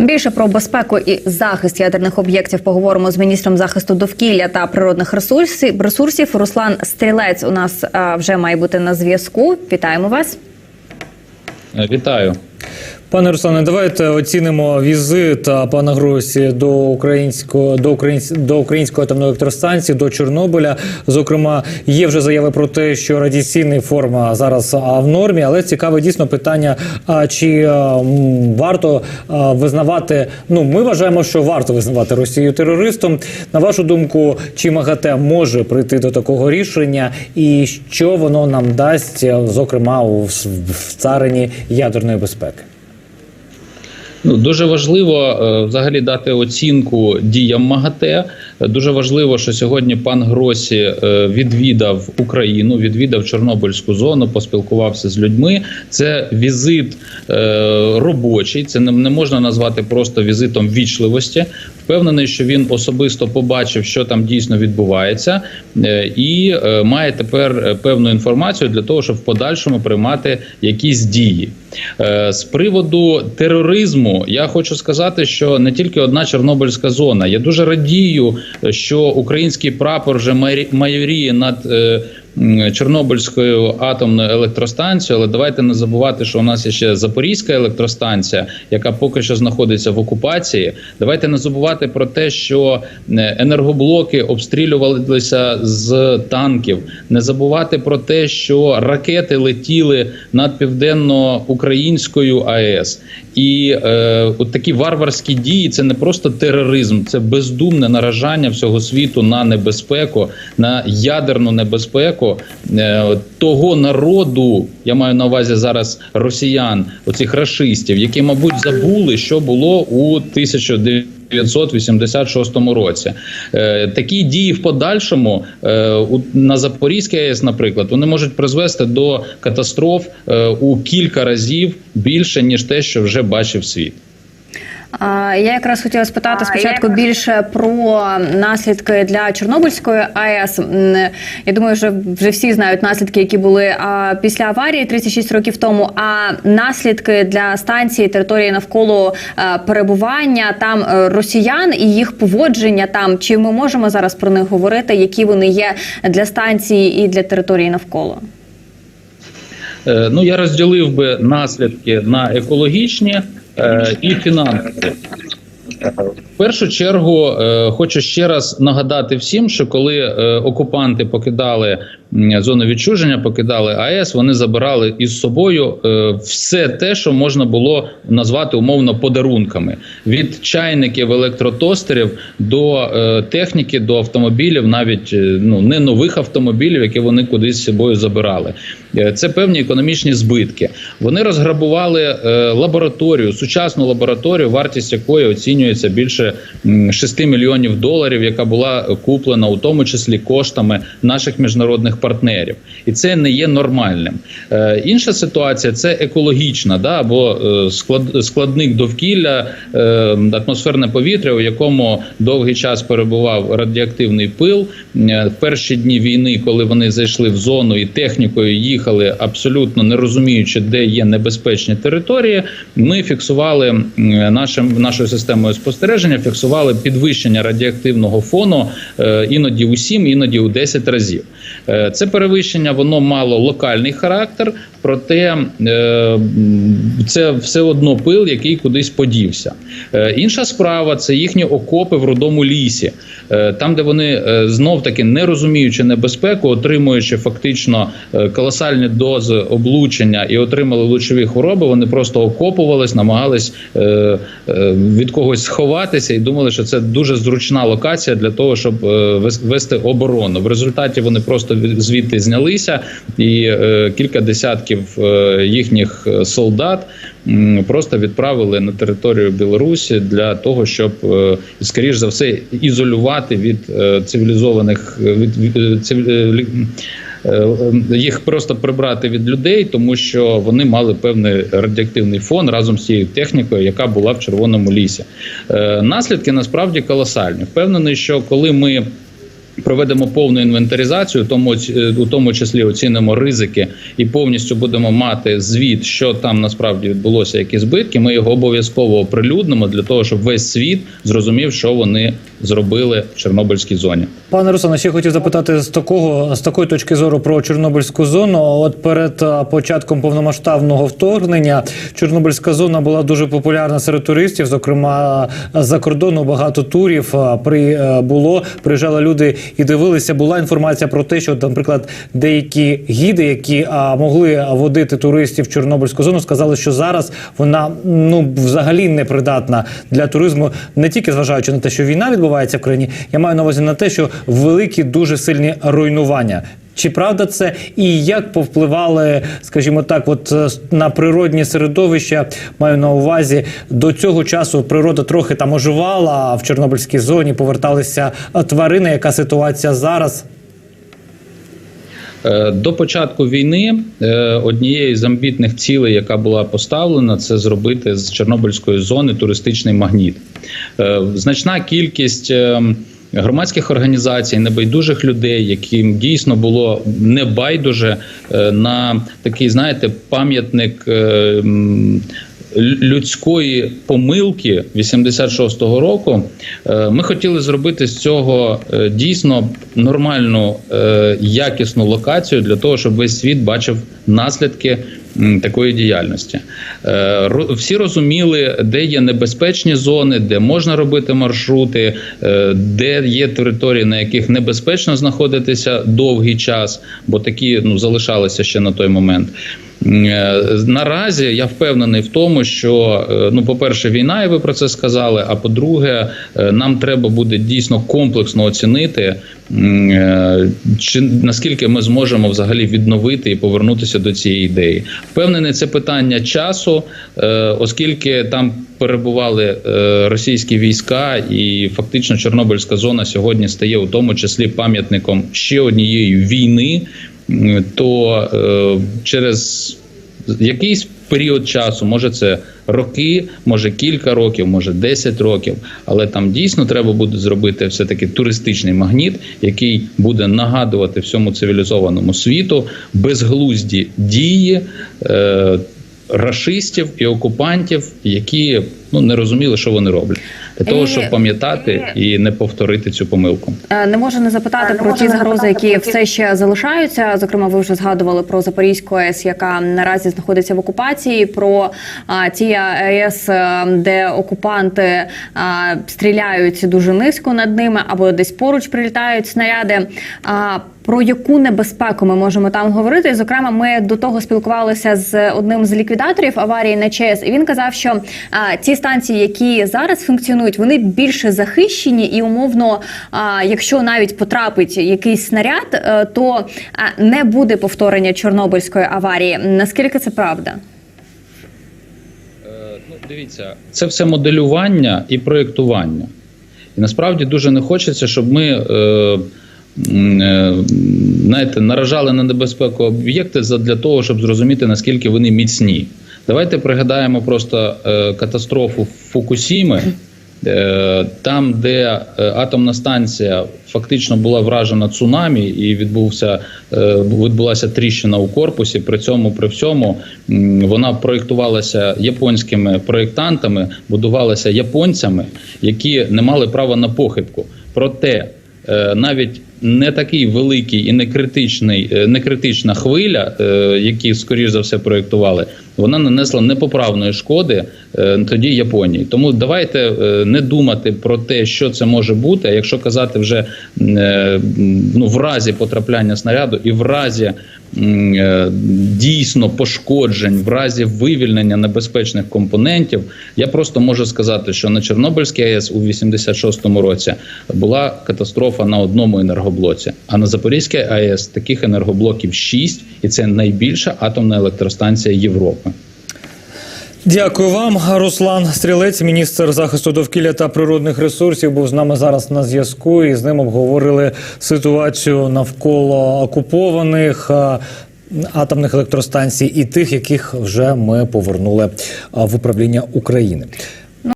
Більше про безпеку і захист ядерних об'єктів поговоримо з міністром захисту довкілля та природних ресурсів. ресурсів. Руслан Стрілець у нас вже має бути на зв'язку. Вітаємо вас. Е, Вітаю. Пане Руслане, давайте оцінимо візит пана Гросі до українського до українсь, до української атомної електростанції до Чорнобиля. Зокрема, є вже заяви про те, що радіаційний форма зараз в нормі, але цікаве дійсно питання: а чи варто визнавати? Ну, ми вважаємо, що варто визнавати Росію терористом. На вашу думку, чи МАГАТЕ може прийти до такого рішення, і що воно нам дасть, зокрема в царині ядерної безпеки? Ну дуже важливо е, взагалі дати оцінку діям МАГАТЕ. Дуже важливо, що сьогодні пан Гросі е, відвідав Україну, відвідав Чорнобильську зону, поспілкувався з людьми. Це візит е, робочий. Це не, можна назвати просто візитом вічливості. Впевнений, що він особисто побачив, що там дійсно відбувається, е, і має тепер певну інформацію для того, щоб в подальшому приймати якісь дії. З приводу тероризму я хочу сказати, що не тільки одна Чорнобильська зона. Я дуже радію, що український прапор вже майоріє над е, Чорнобильською атомною електростанцією. Але давайте не забувати, що у нас є ще Запорізька електростанція, яка поки що знаходиться в окупації. Давайте не забувати про те, що енергоблоки обстрілювалися з танків. Не забувати про те, що ракети летіли над південно-українською АЕС. І е, от такі варварські дії це не просто тероризм, це бездумне наражання всього світу на небезпеку, на ядерну небезпеку е, того народу. Я маю на увазі зараз росіян, оцих рашистів, які, мабуть, забули, що було у 1986 році. Е, такі дії в подальшому е, у, на Запорізькій АЕС, наприклад, вони можуть призвести до катастроф у кілька разів більше ніж те, що вже бачив світ. А, Я якраз хотіла спитати спочатку більше про наслідки для Чорнобильської АЕС. Я думаю, що вже всі знають наслідки, які були після аварії 36 років тому. А наслідки для станції території навколо перебування там е, росіян і їх поводження там. Чи ми можемо зараз про них говорити, які вони є для станції і для території навколо? Е, Ну я розділив би наслідки на екологічні і фінансові. Е, В першу чергу е, хочу ще раз нагадати всім, що коли е, окупанти покидали зону відчуження, покидали АЕС, вони забирали із собою е, все те, що можна було назвати умовно подарунками: від чайників, електротостерів до е, техніки, до автомобілів, навіть е, ну не нових автомобілів, які вони кудись з собою забирали. Це певні економічні збитки. Вони розграбували лабораторію, сучасну лабораторію, вартість якої оцінюється більше м, 6 мільйонів доларів, яка була куплена у тому числі коштами наших міжнародних партнерів, і це не є нормальним. Е, Інша ситуація це екологічна, да або е, склад, складник довкілля, е, атмосферне повітря, у якому довгий час перебував радіоактивний пил. Е, В перші дні війни, коли вони зайшли в зону і технікою їхали, абсолютно не розуміючи, де є небезпечні території, ми фіксували нашим нашою системою спостереження, фіксували підвищення радіоактивного фону е, іноді у 7, іноді у 10 разів. Це перевищення воно мало локальний характер, проте е, це все одно пил, який кудись подівся. Е, Інша справа це їхні окопи в рудому лісі, Е, там, де вони знов таки не розуміючи небезпеку, отримуючи фактично колосальні дози облучення і отримали лучові хвороби, вони просто окопувались, намагались від когось сховатися і думали, що це дуже зручна локація для того, щоб вести оборону. В результаті вони просто звідти знялися, і кілька десятків е, їхніх е, солдат просто відправили на територію Білорусі для того, щоб е, скоріш за все ізолювати від цивілізованих від, від циві- лі- е, їх просто прибрати від людей, тому що вони мали певний радіоактивний фон разом з цією технікою, яка була в червоному лісі. Наслідки насправді колосальні. Впевнений, що коли ми Проведемо повну інвентаризацію, тому е, у тому числі оцінимо ризики і повністю будемо мати звіт, що там насправді відбулося, які збитки. Ми його обов'язково оприлюднимо для того, щоб весь світ зрозумів, що вони зробили в Чорнобильській зоні. Пане Руслане, ще хотів запитати з такого з такої точки зору про Чорнобильську зону. От перед початком повномасштабного вторгнення Чорнобильська зона була дуже популярна серед туристів. Зокрема, з-за кордону багато турів при е, було. Приїжджали люди і дивилися. Була інформація про те, що, наприклад, деякі гіди, які могли водити туристів в Чорнобильську зону, сказали, що зараз вона ну взагалі не придатна для туризму, не тільки зважаючи на те, що війна відбувається в країні. Я маю на увазі на те, що великі дуже сильні руйнування. Чи правда це і як повпливали, скажімо так, от е, на природні середовища? Маю на увазі до цього часу природа трохи там оживала а в Чорнобильській зоні, поверталися е, тварини. Яка ситуація зараз? Е, До початку війни однією з амбітних цілей, яка була поставлена, це зробити з Чорнобильської зони туристичний магніт. Значна кількість е, громадських організацій, небайдужих людей, яким дійсно було небайдуже е, на такий, знаєте, пам'ятник. е, Людської помилки 86-го року е, ми хотіли зробити з цього дійсно нормальну якісну локацію для того, щоб весь світ бачив наслідки такої діяльності. Е, Всі розуміли, де є небезпечні зони, де можна робити маршрути, е, де є території, на яких небезпечно знаходитися довгий час, бо такі ну залишалися ще на той момент. Наразі я впевнений в тому, що е, ну, по-перше, війна, і ви про це сказали. А по-друге, е, нам треба буде дійсно комплексно оцінити, е, чи наскільки ми зможемо взагалі відновити і повернутися до цієї ідеї. Впевнений, це питання часу, оскільки там перебували російські війська, і фактично Чорнобильська зона сьогодні стає у тому числі пам'ятником ще однієї війни. То е, через якийсь період часу, може це роки, може кілька років, може 10 років, але там дійсно треба буде зробити все таки туристичний магніт, який буде нагадувати всьому цивілізованому світу безглузді дії. Е, Рашистів і окупантів, які ну не розуміли, що вони роблять, для того, щоб пам'ятати і не повторити цю помилку. Е, Не можу не запитати Е, не про ті загрози, які про все ще залишаються. Зокрема, ви вже згадували про Запорізьку АЕС, яка наразі знаходиться в окупації. Про а, ті АЕС, е, де окупанти а, стріляють дуже низько над ними, або десь поруч прилітають снаряди. А, про яку небезпеку ми можемо там говорити? Зокрема, ми до того спілкувалися з одним з ліквідаторів аварії на ЧАЕС, і він казав, що а, ті станції, які зараз функціонують, вони більше захищені, і умовно, якщо навіть потрапить якийсь снаряд, е, то не буде повторення Чорнобильської аварії. Наскільки це правда? Е, Ну, дивіться, це все моделювання і проєктування. І насправді дуже не хочеться, щоб ми е, е, знаєте, наражали на небезпеку об'єкти для того, щоб зрозуміти, наскільки вони міцні. Давайте пригадаємо просто е, катастрофу Фукусіми. Е, Там, де е, атомна станція фактично була вражена цунамі, і відбувся е, відбулася тріщина у корпусі. При цьому, при всьому, вона проєктувалася японськими проєктантами, будувалася японцями, які не мали права на похибку. Проте е, навіть не такий великий і не критичний, е, не критична хвиля, е, які скоріш за все проєктували, вона нанесла непоправної шкоди е, тоді Японії. Тому давайте не думати про те, що це може бути. А якщо казати вже ну в разі потрапляння снаряду і в разі дійсно пошкоджень, в разі вивільнення небезпечних компонентів, я просто можу сказати, що на Чорнобильській АЕС у 86-му році була катастрофа на одному енергоблоці. А на Запорізькій АЕС таких енергоблоків 6, і це найбільша атомна електростанція Європи. Дякую вам, Руслан Стрілець, міністр захисту довкілля та природних ресурсів, був з нами зараз на зв'язку. І з ним обговорили ситуацію навколо окупованих. Атомних електростанцій і тих, яких вже ми повернули в управління України.